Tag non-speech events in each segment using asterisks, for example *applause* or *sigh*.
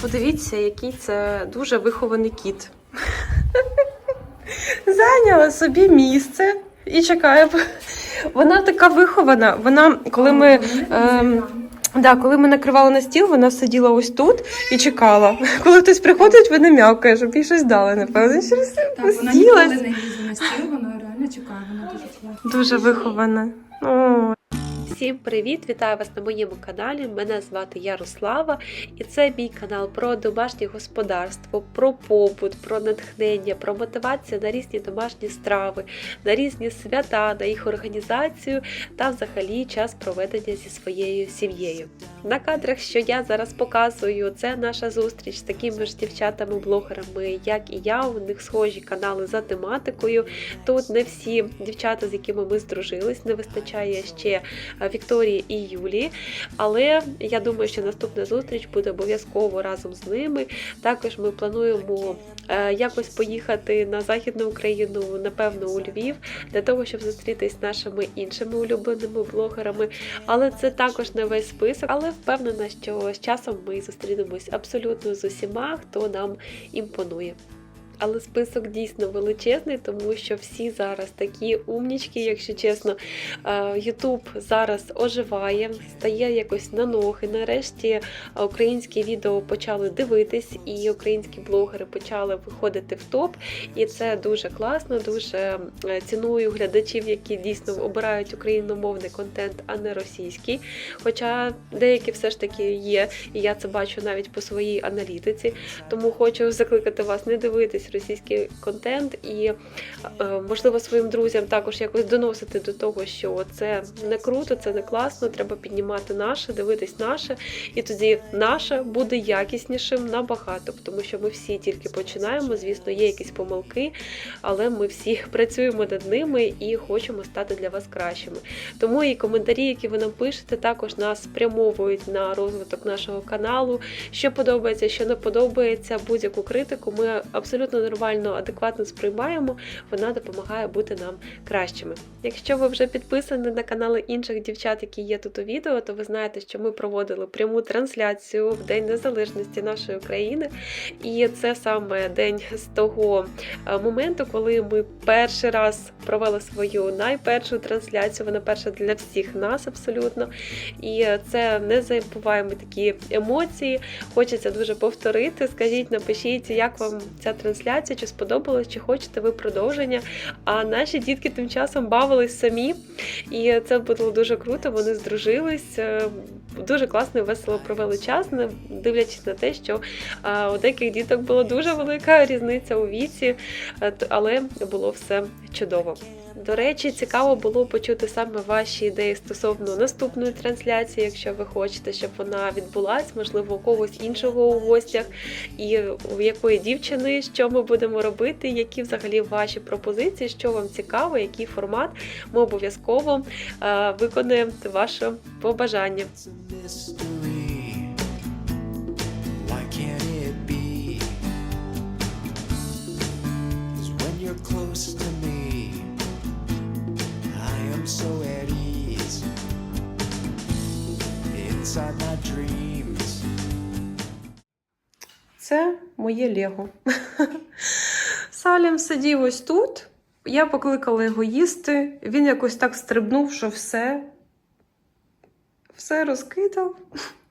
Подивіться, який це дуже вихований кіт. Зайняла собі місце і чекає. Вона така вихована. Вона, коли ми. Ем, Да, коли ми накривали на стіл, вона сиділа ось тут і чекала. Коли хтось приходить, вона м'явкає, щоб їй щось дали, напевно. Через Так, вона ніколи не лізе на стіл, вона реально чекає, вона дуже класна. Дуже вихована. О. Всім привіт! Вітаю вас на моєму каналі. Мене звати Ярослава, і це мій канал про домашнє господарство, про побут, про натхнення, про мотивацію на різні домашні страви, на різні свята, на їх організацію та взагалі час проведення зі своєю сім'єю. На кадрах, що я зараз показую, це наша зустріч з такими ж дівчатами-блогерами, як і я. У них схожі канали за тематикою. Тут не всі дівчата, з якими ми здружились, не вистачає ще е, Вікторії і Юлії. Але я думаю, що наступна зустріч буде обов'язково разом з ними. Також ми плануємо е, якось поїхати на Західну Україну, напевно, у Львів, для того, щоб зустрітись з нашими іншими улюбленими блогерами. Але це також не весь список. Але впевнена, що з часом ми зустрінемось абсолютно з усіма, хто нам імпонує. Але список дійсно величезний, тому що всі зараз такі умнічки, якщо чесно. Ютуб зараз оживає, стає якось на ноги. Нарешті е, українські відео почали дивитись, і українські блогери почали виходити в топ. І це дуже класно. Дуже е, ціную глядачів, які дійсно обирають україномовний контент, а не російський. Хоча деякі все ж таки є, і я це бачу навіть по своїй аналітиці. Тому хочу закликати вас не дивитись російський контент і, е, можливо, своїм друзям також якось доносити до того, що це не круто, це не класно. Треба піднімати наше, дивитись наше, і тоді наше буде якіснішим набагато, тому що ми всі тільки починаємо. Звісно, є якісь помилки, але ми всі *laughs* працюємо над ними і хочемо стати для вас кращими. Тому і коментарі, які ви нам пишете, також нас спрямовують на розвиток нашого каналу. Що подобається, що не подобається, будь-яку критику. Ми абсолютно нормально, адекватно сприймаємо. Вона допомагає бути нам кращими. Якщо ви вже підписані на канали інших дівчат, які є тут у відео, то ви знаєте, що ми проводили пряму трансляцію в День Незалежності нашої країни. І це саме день з того е, моменту, коли ми перший раз провели свою найпершу трансляцію. Вона перша для всіх нас абсолютно. І це незабуваємо такі емоції. Хочеться дуже повторити. Скажіть, напишіть, як вам ця трансляція, чи сподобалось, чи хочете ви продовження. А наші дітки тим часом бавились самі, і це було дуже круто. Вони здружились. е, Дуже класно і весело провели час, не дивлячись на те, що е, у деяких діток була дуже велика різниця у віці, е, але було все чудово. До речі, цікаво було почути саме ваші ідеї стосовно наступної трансляції, якщо ви хочете, щоб вона відбулась, можливо, у когось іншого у гостях, і у якої дівчини, що ми будемо робити, які взагалі ваші пропозиції, що вам цікаво, який формат. Ми обов'язково е, виконаємо ваше побажання. It's a Це моє Лего. *laughs* Салім сидів ось тут. Я покликала його їсти. Він якось так стрибнув, що все. Все розкидав.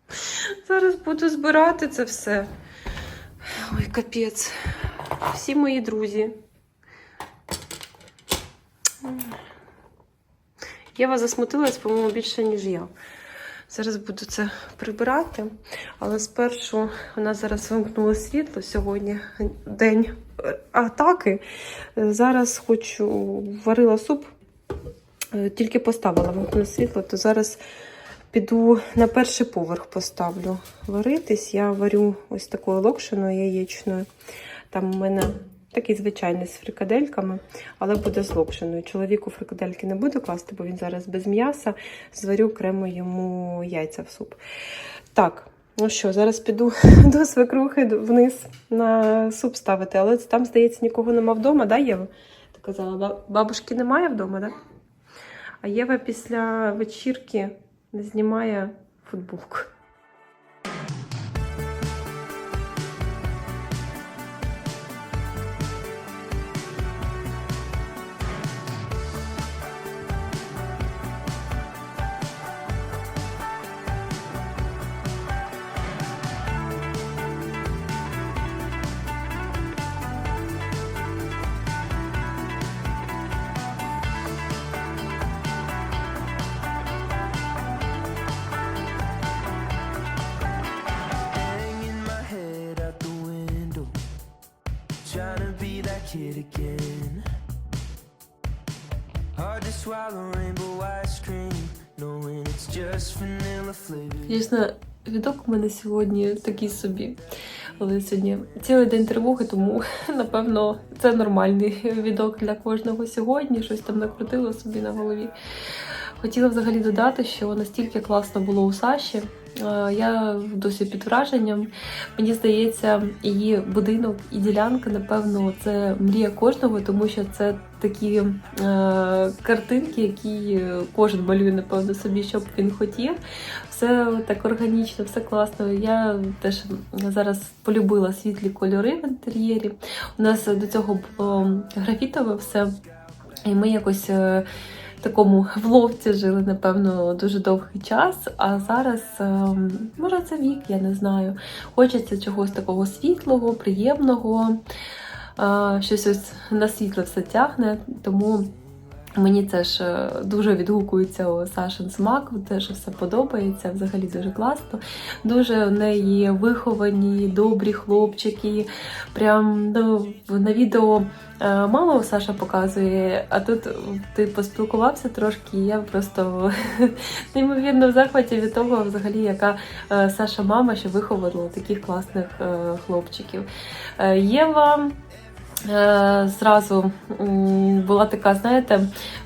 *laughs* Зараз буду збирати це все. Ой, капець. Всі мої друзі. Єва засмутилась, по-моєму, більше, ніж я. Зараз буду це прибирати, але спершу нас зараз вимкнуло світло сьогодні день атаки. Зараз хочу варила суп, е, тільки поставила вимкнуло світло, то зараз піду на перший поверх поставлю варитись. Я варю ось такою локшиною яєчною. Там у мене такий звичайний з фрикадельками, але буде з локшиною. Чоловіку фрикадельки не буду класти, бо він зараз без м'яса. Зварю окремо йому яйця в суп. Так, ну що, зараз піду *laughs* до свекрухи вниз на суп ставити, але там, здається, нікого нема вдома, да, Єва? Ти казала, ба- бабушки немає вдома, да? А Єва після вечірки не знімає футболку. Звісно, відок у мене сьогодні такий собі. Але сьогодні цілий день тривоги, тому *laughs* напевно це нормальний відок для кожного сьогодні. Щось там накрутило собі на голові. Хотіла взагалі додати, що настільки класно було у Саші. Е, Я досі під враженням. Мені здається, її будинок і ділянка, напевно, це мрія кожного, тому що це такі е, картинки, які кожен малює, напевно, собі, що б він хотів. Все так органічно, все класно. Я теж зараз полюбила світлі кольори в інтер'єрі. У нас до цього було графітове все. І ми якось е, такому в ловці жили, напевно, дуже довгий час. А зараз, е, може, це вік, я не знаю. Хочеться чогось такого світлого, приємного. Е, Щось ось на світло все тягне. Тому мені це ж е, дуже відгукується у Сашин смак, теж все подобається, взагалі дуже класно. Дуже в неї виховані, добрі хлопчики. Прям ну, на відео е, мало Саша показує, а тут ти поспілкувався трошки, і я просто *laughs* неймовірно в захваті від того, взагалі, яка е, Саша мама, що виховала таких класних е, хлопчиків. Е, Єва. Е, Зразу була така, знаєте,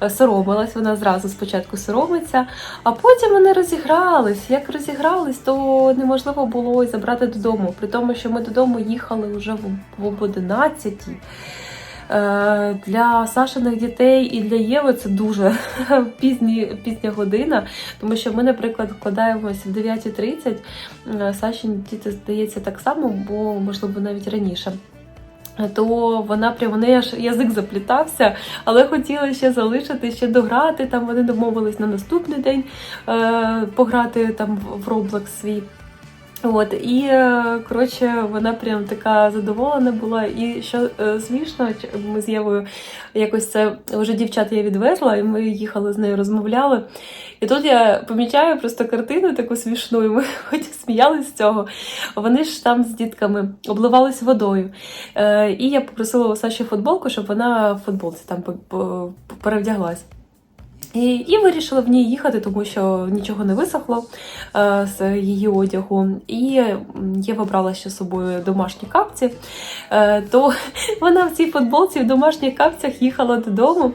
соромилась. Вона зразу спочатку соромиться, а потім вони розігрались. Як розігрались, то неможливо було і забрати додому. При тому, що ми додому їхали вже в, в 11 Е, Для Сашиних дітей і для Єви це дуже *laughs* пізні, пізня година, тому що ми, наприклад, вкладаємося в 9.30. Е, Сашині діти здається так само, бо можливо навіть раніше. То вона прям у неї аж язик заплітався, але хотіла ще залишити, ще дограти. Там вони домовились на наступний день е, пограти там в Roblox свій. От і е, коротше, вона прям така задоволена була. І що е, смішно, ми з Євою якось це вже дівчат я відвезла, і ми їхали з нею, розмовляли. І тут я помічаю просто картину таку смішну, і ми *laughs* хоч сміялися з цього. Вони ж там з дітками обливались водою. Е, і я попросила у Саші футболку, щоб вона в футболці там перевдяглась. І, і вирішила в ній їхати, тому що нічого не висохло е, з її одягу. І м, Єва брала ще з собою домашні капці. Е, то *laughs* вона в цій футболці в домашніх капцях їхала додому.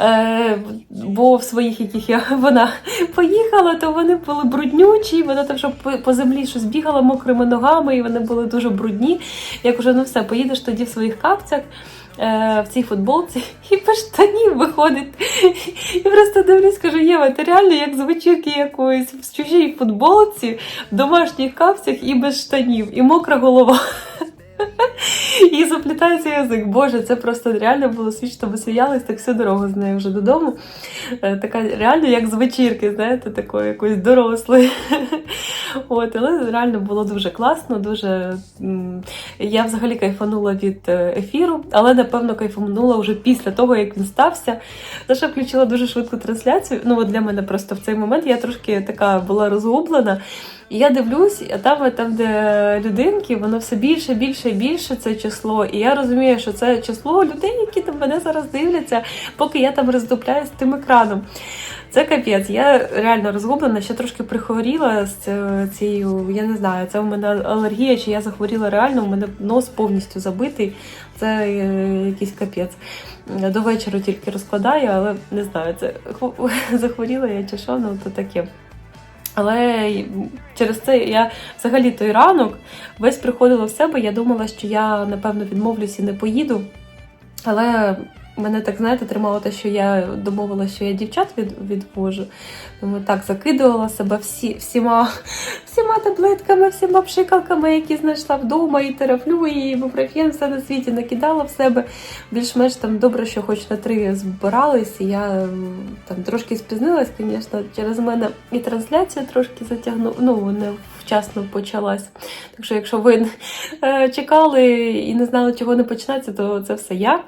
Е, бо в своїх, яких я *laughs* вона поїхала, то вони були бруднючі. Вона там що по землі щось бігала мокрими ногами, і вони були дуже брудні. Як уже ну все, поїдеш тоді в своїх капцях. Е, В цій футболці *laughs* і без штанів виходить. І просто дивлюсь, кажу, Єва, ти реально як з вечірки якоїсь в чужій футболці, в домашніх капцях і без штанів, і мокра голова. І заплітається язик. Боже, це просто реально було смішно. Ми сміялись так всю дорогу з нею вже додому. Е, Така реально як з вечірки, знаєте, такої якоїсь дорослої. От, але реально було дуже класно, дуже. Я взагалі кайфанула від е, ефіру, але напевно кайфанула вже після того, як він стався. Наша включила дуже швидку трансляцію. Ну, от для мене просто в цей момент я трошки така була розгублена. І я дивлюсь, а там, там, де людинки, воно все більше, більше і більше це число. І я розумію, що це число людей, які там мене зараз дивляться, поки я там роздупляюсь тим екраном. Це капець. Я реально розгублена, ще трошки прихворіла з е, цією. Я не знаю, це у мене алергія, чи я захворіла реально, у мене нос повністю забитий. Це е, якийсь капець. До вечора тільки розкладаю, але не знаю, це *laughs* *laughs* захворіла я чи що, ну то таке. Але через це я взагалі той ранок весь приходила в себе. Я думала, що я напевно відмовлюсь і не поїду. Але мене так, знаєте, тримало те, що я домовила, що я дівчат від, відвожу. Тому так закидувала себе всі, всіма, всіма таблетками, всіма пшикалками, які знайшла вдома, і терафлю, і ібупрофен, все на світі накидала в себе. Більш-менш там добре, що хоч на три збирались, і я там трошки спізнилась, звісно, через мене і трансляція трошки затягнула, ну, не вчасно почалась. Так що, якщо ви е, чекали і не знали, чого не починається, то це все я.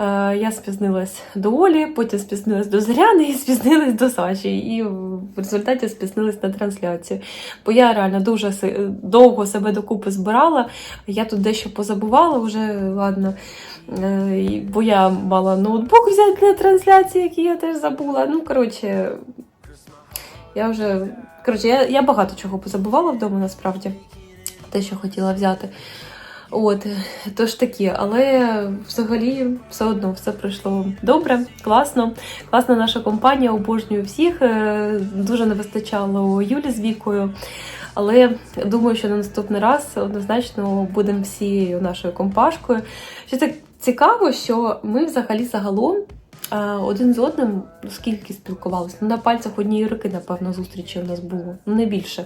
Е, Я спізнилась до Олі, потім спізнилась до Зоряни і *laughs* спізнилась до Саші. І в результаті спізнилась на трансляцію. Бо я реально дуже довго себе докупи збирала. Я тут дещо позабувала вже, ладно. Е, Бо я мала ноутбук взяти для трансляції, який я теж забула. Ну, коротше, я вже. Коротше, я, я багато чого позабувала вдома насправді. Те, що хотіла взяти. От, тож такі, але взагалі все одно все пройшло добре, класно. Класна наша компанія, обожнюю всіх. Е, Дуже не вистачало Юлі з вікою. Але думаю, що на наступний раз однозначно будемо всією нашою компашкою. Що так цікаво, що ми взагалі загалом е, один з одним скільки спілкувалися. Ну, на пальцях однієї руки, напевно, зустрічі у нас було, не більше.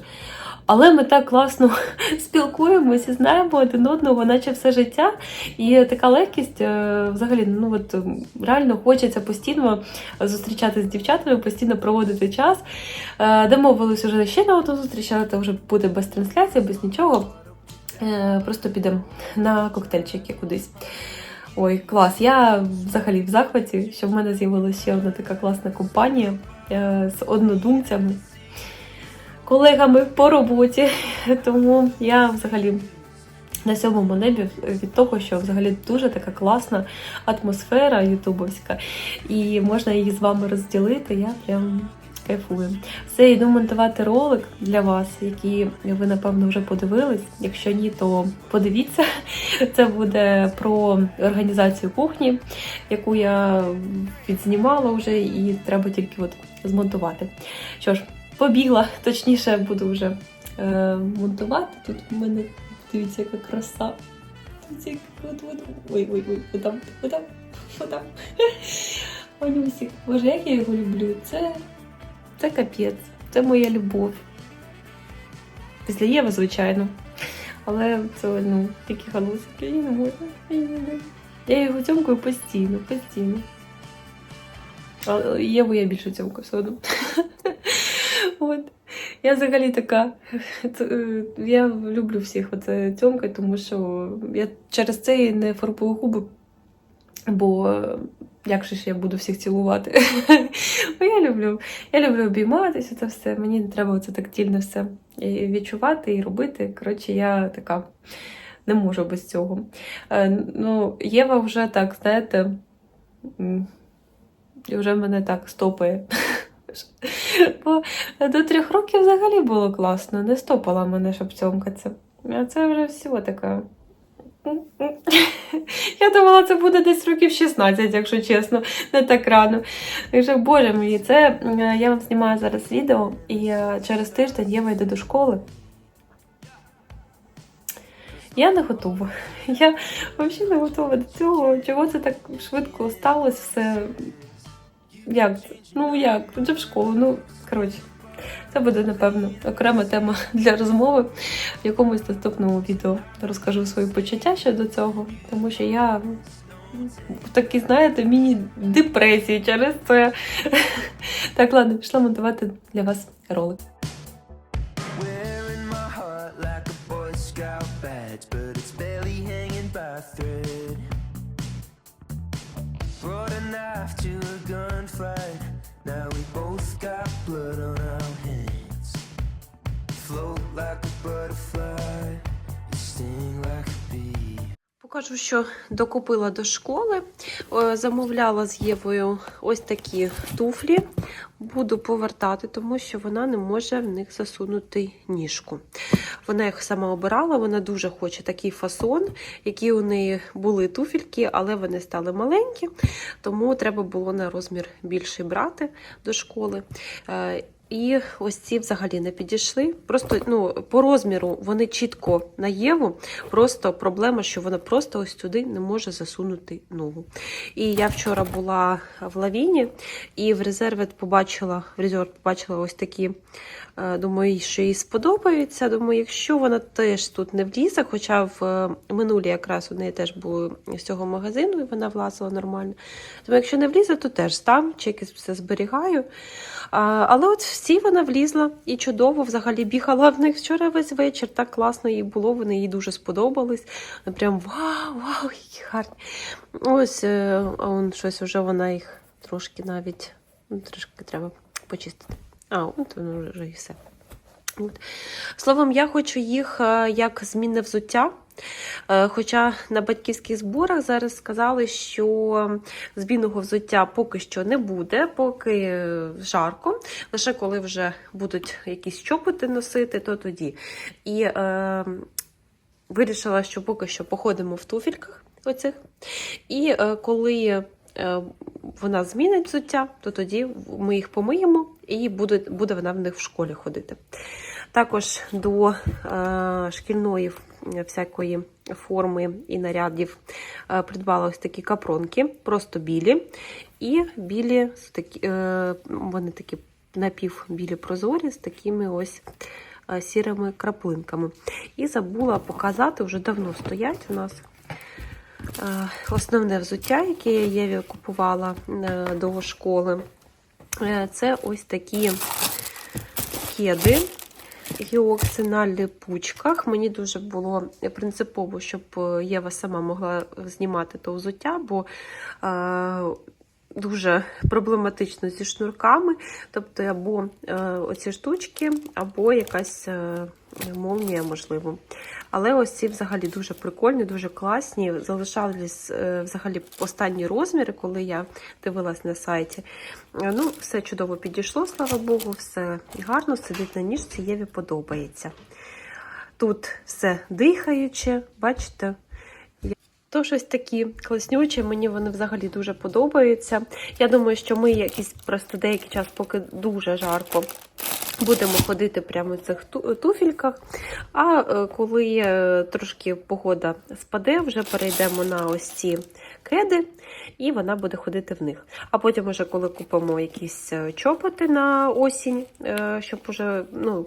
Але ми так класно *laughs* спілкуємося знаємо один одного, наче все життя. І така легкість, е, взагалі, ну от реально хочеться постійно зустрічатися з дівчатами, постійно проводити час. Е, Домовились вже ще на одну зустріч, але це вже буде без трансляції, без нічого. Е, Просто підемо на коктейльчики кудись. Ой, клас! Я взагалі в захваті, що в мене з'явилася ще одна така класна компанія з однодумцями, колегами по роботі. *laughs* Тому я взагалі на сьомому небі від того, що взагалі дуже така класна атмосфера ютубовська, і можна її з вами розділити. Я прям кайфую. Все, йду монтувати ролик для вас, який ви напевно вже подивились. Якщо ні, то подивіться. *laughs* Це буде про організацію кухні, яку я відзнімала вже, і треба тільки от змонтувати. Що ж, побігла, точніше буду вже е, монтувати. Тут в мене дивіться, яка краса. Дивіться, яка от, от, ой, ой, ой, отам, отам, отам. Манюсик, боже, як я його люблю. Це, це капець, це моя любов. Після Єви, звичайно. Але це ну, такі галузики, я не можу. Я, не можу. я його цьомкаю постійно, постійно. Але Єву я більше цьомкаю все одно. От. Я взагалі така. *laughs* Е, Я люблю всіх оце цьомкати, тому що я через це і не фарбую губи, бо е, як же ж я буду всіх цілувати? *laughs* Бо я люблю. Я люблю обійматися, це все. Мені не треба це тактильно все і відчувати і робити. Коротше, я така не можу без цього. Е, Ну, Єва вже так, знаєте, вже мене так стопає. *laughs* Бо до трьох років взагалі було класно, не стопала мене, щоб цьомкатися. А це вже все таке. Я думала, це буде десь років 16, якщо чесно, не так рано. Takže, боже мій, це е, я вам знімаю зараз відео, і е, через тиждень Єва йде до школи. Я не готова. Я взагалі не готова до цього. Чого це так швидко сталося все? Як? Ну як? Вже в школу. Ну, коротше, це буде, напевно, окрема тема для розмови. В якомусь наступному відео розкажу свої почуття щодо цього, тому що я в такій, знаєте, міні-депресії через це. Так, ладно, пішла монтувати для вас ролик. Gunfight. Now we both got blood on our hands. Float like a butterfly, you sting like a. Покажу, що докупила до школи. Е, Замовляла з Євою ось такі туфлі. Буду повертати, тому що вона не може в них засунути ніжку. Вона їх сама обирала, вона дуже хоче такий фасон, які у неї були туфельки, але вони стали маленькі, тому треба було на розмір більший брати до школи. І ось ці взагалі не підійшли. Просто ну, по розміру вони чітко на Єву. Просто проблема, що вона просто ось туди не може засунути ногу. І я вчора була в лавіні і в резерві побачила, в резерв побачила ось такі. Е, Думаю, що їй сподобаються. Думаю, якщо вона теж тут не влізе, хоча в е, минулі якраз у неї теж були з цього магазину, і вона влазила нормально. Тому якщо не влізе, то теж там чеки все зберігаю. Але от всі вона влізла і чудово взагалі бігала в них вчора весь вечір. Так класно їй було, вони їй дуже сподобались. Вона Прям вау, вау, які гарні. Ось е, он щось вже вона їх трошки навіть ну, трошки треба почистити. А, от воно вже і все. От. Словом, я хочу їх е, як змінне взуття. Е, Хоча на батьківських зборах зараз сказали, що змінного взуття поки що не буде, поки е, жарко. Лише коли вже будуть якісь чоботи носити, то тоді. І е, вирішила, що поки що походимо в туфельках оцих. І е, коли вона змінить взуття, то тоді ми їх помиємо і буде, буде вона в них в школі ходити. Також до е, шкільної всякої форми і нарядів е, придбала ось такі капронки, просто білі. І білі, такі, е, вони такі напівбілі прозорі з такими ось е, сірими краплинками. І забула показати, вже давно стоять у нас. Е, Основне взуття, яке я Єві купувала е, до школи, це ось такі кеди. Гіокси на липучках. Мені дуже було принципово, щоб е, Єва сама могла знімати то взуття, бо е, дуже проблематично зі шнурками. Тобто, або е, оці штучки, або якась е, молнія, можливо. Але ось ці взагалі дуже прикольні, дуже класні. Залишались е, взагалі останні розміри, коли я дивилась на сайті. Ну, все чудово підійшло, слава Богу, все гарно сидить на ніжці, Єві подобається. Тут все дихаюче, бачите? То щось такі класнючі, мені вони взагалі дуже подобаються. Я думаю, що ми якийсь просто деякий час, поки дуже жарко, будемо ходити прямо в цих ту- туфельках. А е, коли е, трошки погода спаде, вже перейдемо на ось ці кеди, і вона буде ходити в них. А потім, уже коли купимо якісь е, чоботи на осінь, щоб уже ну,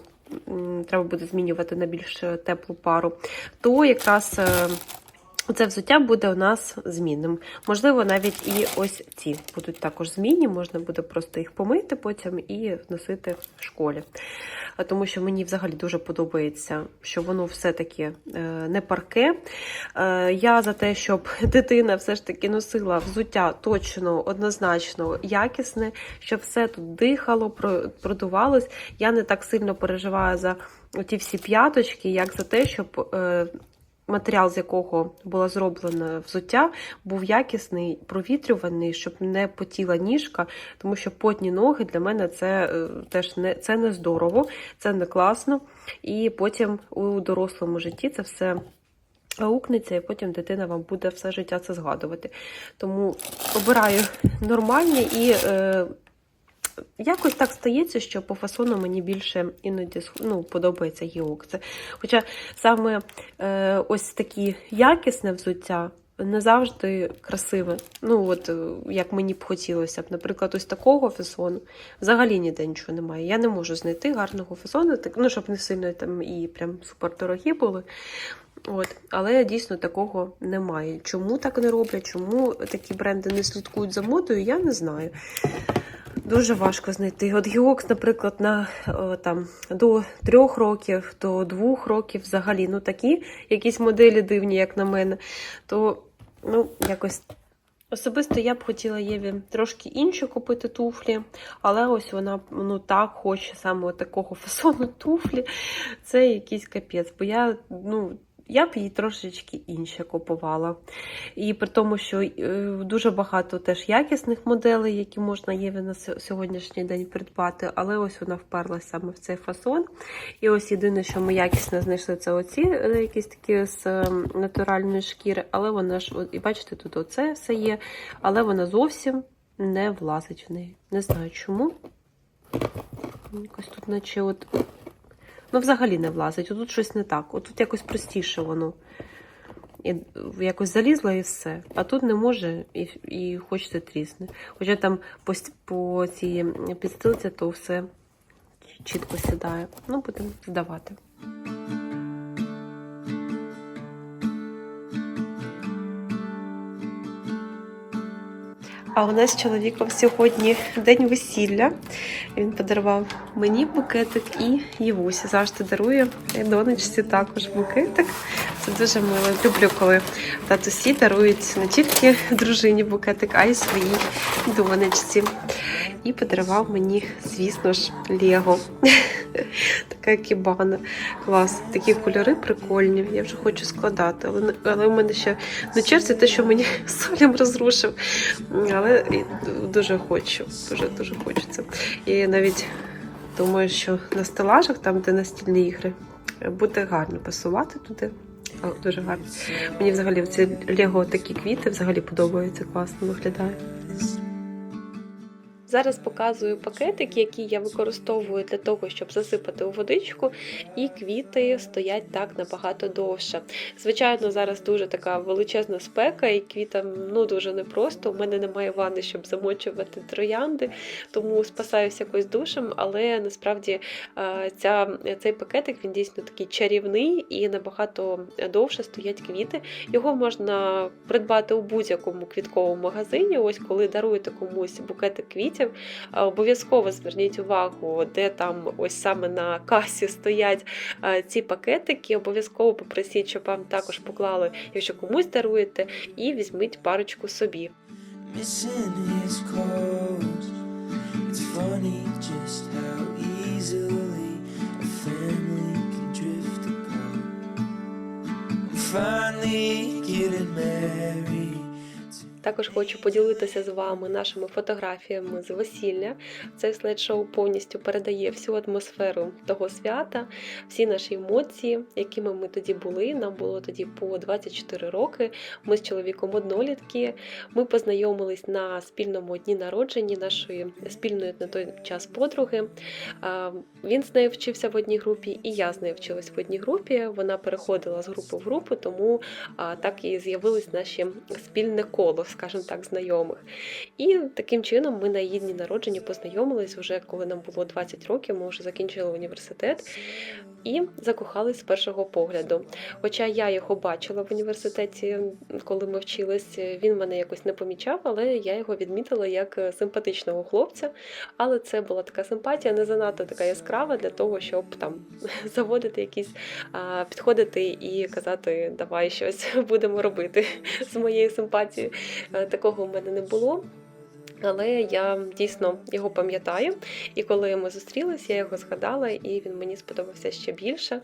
треба буде змінювати на більш теплу пару, то якраз. Е, це взуття буде у нас змінним. Можливо, навіть і ось ці будуть також змінні, можна буде просто їх помити потім і носити в школі. Тому що мені взагалі дуже подобається, що воно все-таки е, не парке. Е, Я за те, щоб *laughs* дитина все ж таки носила взуття точно, однозначно якісне, щоб все тут дихало, продувалось. Я не так сильно переживаю за ті всі п'яточки, як за те, щоб. Матеріал, з якого було зроблено взуття, був якісний, провітрюваний, щоб не потіла ніжка, тому що потні ноги для мене це е, теж не це не здорово, це не класно. І потім у дорослому житті це все. Аукнеться, і потім дитина вам буде все життя це згадувати. Тому обираю нормальні і е, якось так стається, що по фасону мені більше іноді ну, подобається гіок. Це, хоча саме е, ось такі якісне взуття не завжди красиве. Ну, от е, як мені б хотілося б. Наприклад, ось такого фасону взагалі ніде нічого немає. Я не можу знайти гарного фасону, так, ну, щоб не сильно там і прям супер дорогі були. От, але дійсно такого немає. Чому так не роблять? Чому такі бренди не слідкують за модою, я не знаю. Дуже важко знайти. От Гіокс, наприклад, на там до трьох років, до двох років взагалі, ну такі якісь моделі дивні, як на мене, то ну якось. Особисто я б хотіла Єві трошки інші купити туфлі, але ось вона ну так хоче саме такого фасону туфлі. Це якийсь капець. Бо я ну я б їй трошечки інше купувала. І при тому, що е, дуже багато теж якісних моделей, які можна Єві на сьогоднішній день придбати, але ось вона вперлась саме в цей фасон. І ось єдине, що ми якісно знайшли, це оці е, якісь такі з натуральної шкіри, але вона ж, і бачите, тут оце все є, але вона зовсім не влазить в неї. Не знаю чому. Якось тут, наче от. Ну, взагалі не влазить. Отут щось не так. Отут якось простіше воно. І якось залізло і все. А тут не може і, і хочеться трісне. Хоча там по, по цій підстилці, то все чітко сідає. Ну, будемо здавати. А у нас з чоловіком сьогодні день весілля. Він подарував мені букетик і Євусі. Завжди дарує донечці також букетик. Це дуже мило. Люблю, коли татусі дарують не тільки дружині букетик, а й своїй донечці. І подарував мені, звісно ж, Лего. *laughs* Така кібана. Клас. Такі кольори прикольні. Я вже хочу складати. Але, але у мене ще на черзі те, що мені *laughs* солям розрушив. Але дуже хочу. Дуже дуже хочеться. І навіть думаю, що на стелажах, там, де настільні ігри, буде гарно пасувати туди. О, дуже гарно. Мені взагалі ці Лего такі квіти взагалі подобаються, класно виглядає. Зараз показую пакетики, які я використовую для того, щоб засипати у водичку, і квіти стоять так набагато довше. Звичайно, зараз дуже така величезна спека, і квітам ну дуже непросто. У мене немає ванни, щоб замочувати троянди, тому спасаюся якось душем. Але насправді ця, цей пакетик він дійсно такий чарівний і набагато довше стоять квіти. Його можна придбати у будь-якому квітковому магазині. Ось коли даруєте комусь букетик квітів, е, обов'язково зверніть увагу, де там ось саме на касі стоять е, ці пакетики. Обов'язково попросіть, щоб вам також поклали, якщо комусь даруєте, і візьміть парочку собі. Finally getting married. Також хочу поділитися з вами нашими фотографіями з весілля. Цей слайд-шоу повністю передає всю атмосферу того свята, всі наші емоції, якими ми тоді були. Нам було тоді по 24 роки. Ми з чоловіком однолітки. Ми познайомились на спільному дні народження нашої спільної на той час подруги. Він з нею вчився в одній групі, і я з нею вчилась в одній групі. Вона переходила з групи в групу, тому так і з'явились наші спільне коло, скажімо так, знайомих. І таким чином ми на її дні народження познайомились вже коли нам було 20 років. Ми вже закінчили університет і закохались з першого погляду. Хоча я його бачила в університеті, коли ми вчились, він мене якось не помічав, але я його відмітила як симпатичного хлопця. Але це була така симпатія, не занадто така яскрава для того, щоб там *laughs* заводити якісь підходити і казати, давай щось *laughs* будемо робити з моєю симпатією. Е, Такого в мене не було. Але я дійсно його пам'ятаю, і коли ми зустрілися, я його згадала, і він мені сподобався ще більше.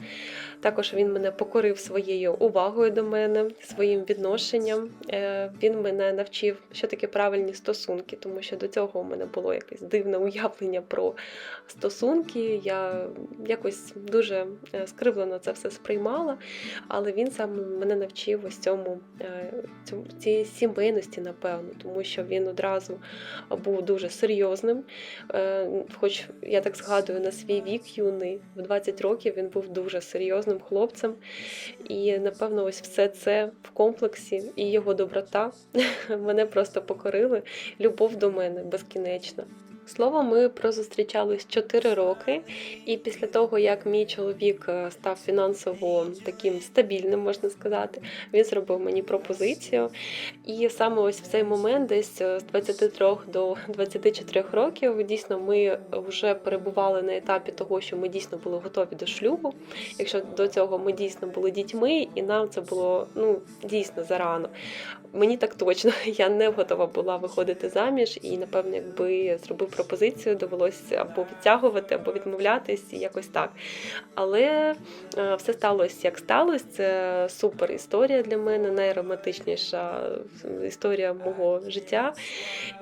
Також він мене покорив своєю увагою до мене, своїм відношенням. Е, Він мене навчив, що таке правильні стосунки, тому що до цього у мене було якесь дивне уявлення про стосунки. Я якось дуже е, скривлено це все сприймала, але він сам мене навчив ось цьому е, цій сімейності, напевно, тому що він одразу був дуже серйозним. Е, Хоч я так згадую на свій вік юний, в 20 років він був дуже серйозним хлопцем. І напевно, ось все це в комплексі і його доброта *laughs* мене просто покорили. Любов до мене безкінечна. Словом, ми прозустрічались 4 роки, і після того, як мій чоловік е, став фінансово таким стабільним, можна сказати, він зробив мені пропозицію. І саме ось в цей момент, десь е, з 23 до 24 років, дійсно ми вже перебували на етапі того, що ми дійсно були готові до шлюбу. Якщо до цього ми дійсно були дітьми, і нам це було ну дійсно зарано. Мені так точно, *laughs* я не готова була виходити заміж, і напевно, якби зробив пропозицію, довелося або відтягувати, або відмовлятись, і якось так. Але е, все сталося як сталося. Це супер історія для мене, найромантичніша історія мого життя.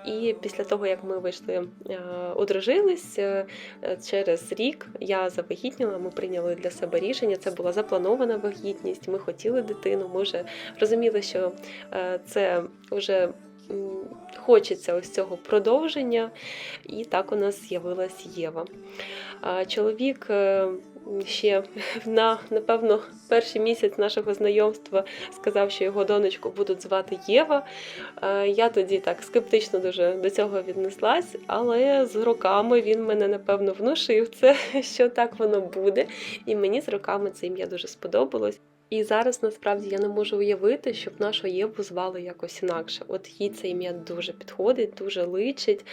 І після того, як ми вийшли, е, одружились, е, через рік я завагітніла, ми прийняли для себе рішення. Це була запланована вагітність. Ми хотіли дитину. Ми вже розуміли, що е, це вже хочеться ось цього продовження, і так у нас з'явилась Єва. Чоловік е, ще на напевно перший місяць нашого знайомства сказав, що його донечку будуть звати Єва. Я тоді так скептично дуже до цього віднеслась, але з роками він мене напевно внушив це, *laughs* що так воно буде. І мені з роками це ім'я дуже сподобалось. І зараз насправді я не можу уявити, щоб нашу Єву звали якось інакше. От їй це ім'я дуже підходить, дуже личить.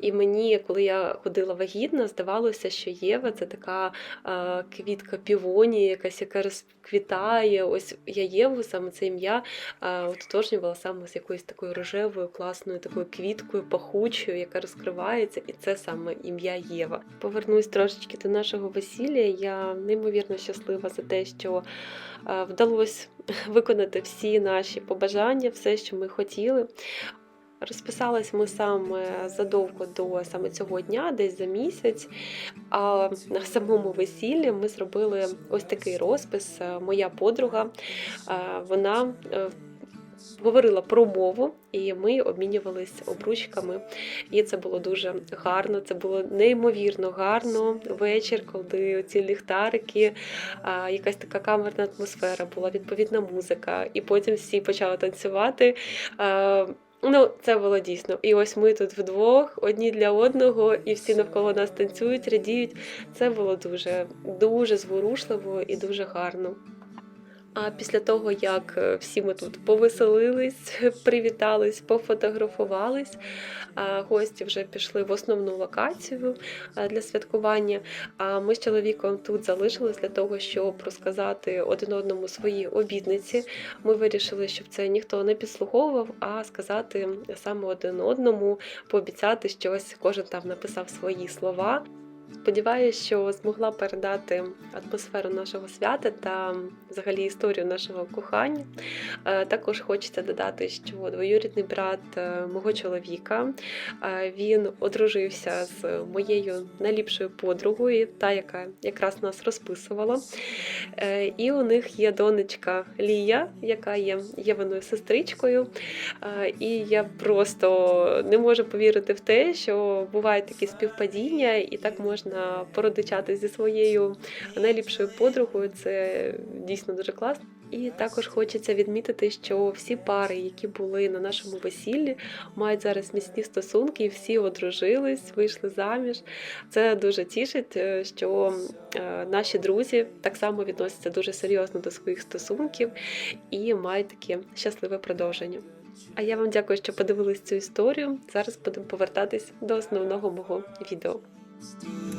І мені, коли я ходила вагітна, здавалося, що Єва це така е, квітка півонії, якась яка розквітає. Ось я Єву, саме це ім'я е, ототожнювала саме з якоюсь такою рожевою, класною такою квіткою, пахучою, яка розкривається, і це саме ім'я Єва. Повернусь трошечки до нашого весілля. Я неймовірно щаслива за те, що вдалося *laughs* виконати всі наші побажання, все, що ми хотіли. Розписались ми саме задовго до саме цього дня, десь за місяць. А на самому весіллі ми зробили ось такий розпис. Моя подруга, е, вона е, говорила про мову, і ми обмінювалися обручками. І це було дуже гарно. Це було неймовірно гарно. Вечір, коли ці ліхтарики, якась така камерна атмосфера була, відповідна музика, і потім всі почали танцювати. Ну, це було дійсно. І ось ми тут вдвох, одні для одного, і всі навколо нас танцюють, радіють. Це було дуже, дуже зворушливо і дуже гарно. А після того, як е, всі ми тут повеселились, *laughs* привітались, пофотографувались, гості вже пішли в основну локацію для святкування. А ми з чоловіком тут залишились для того, щоб розказати один одному свої обітниці. Ми вирішили, щоб це ніхто не підслуховував, а сказати саме один одному, пообіцяти щось. Кожен там написав свої слова. Сподіваюся, що змогла передати атмосферу нашого свята та взагалі історію нашого кохання. Е, Також хочеться додати, що двоюрідний брат е, мого чоловіка е, він одружився з моєю найліпшою подругою, та яка якраз нас розписувала. І у них є донечка Лія, яка є Єваною сестричкою. І я просто не можу повірити в те, що бувають такі співпадіння, і так можна породичати зі своєю найліпшою подругою. Це дійсно дуже класно. І також хочеться відмітити, що всі пари, які були на нашому весіллі, мають зараз міцні стосунки, і всі одружились, вийшли заміж. Це дуже тішить, е, що е, наші друзі так само відносяться дуже серйозно до своїх стосунків і мають таке щасливе продовження. А я вам дякую, що подивились цю історію. Зараз будемо повертатись до основного мого відео.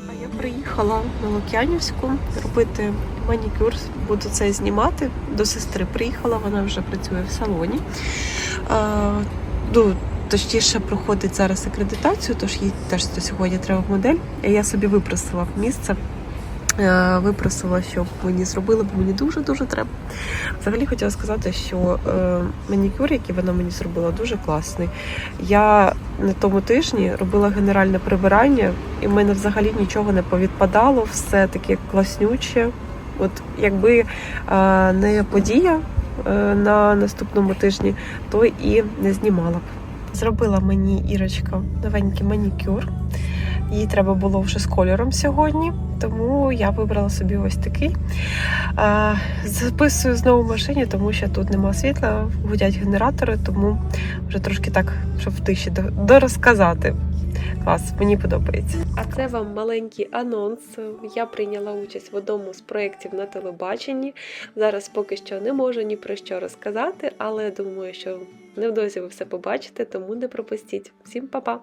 А я приїхала на Лук'янівську робити манікюр. Буду це знімати. До сестри приїхала, вона вже працює в салоні. А, ну, точніше, проходить зараз акредитацію, тож їй теж сьогодні треба модель. Я собі випросила місце. Е, Випросила, щоб мені зробили, бо мені дуже-дуже треба. Взагалі хотіла сказати, що е, манікюр, який вона мені зробила, дуже класний. Я на тому тижні робила генеральне прибирання, і в мене взагалі нічого не повідпадало, все таке класнюче. От якби е, не подія на наступному тижні, то і не знімала б. Зробила мені Ірочка новенький манікюр. Їй треба було вже з кольором сьогодні, тому я вибрала собі ось такий. Записую знову в машині, тому що тут нема світла, гудять генератори, тому вже трошки так, щоб в тиші до- дорозказати. Клас, мені подобається. А це вам маленький анонс. Я прийняла участь в одному з проєктів на телебаченні. Зараз поки що не можу ні про що розказати, але думаю, що невдовзі ви все побачите, тому не пропустіть. Всім па-па!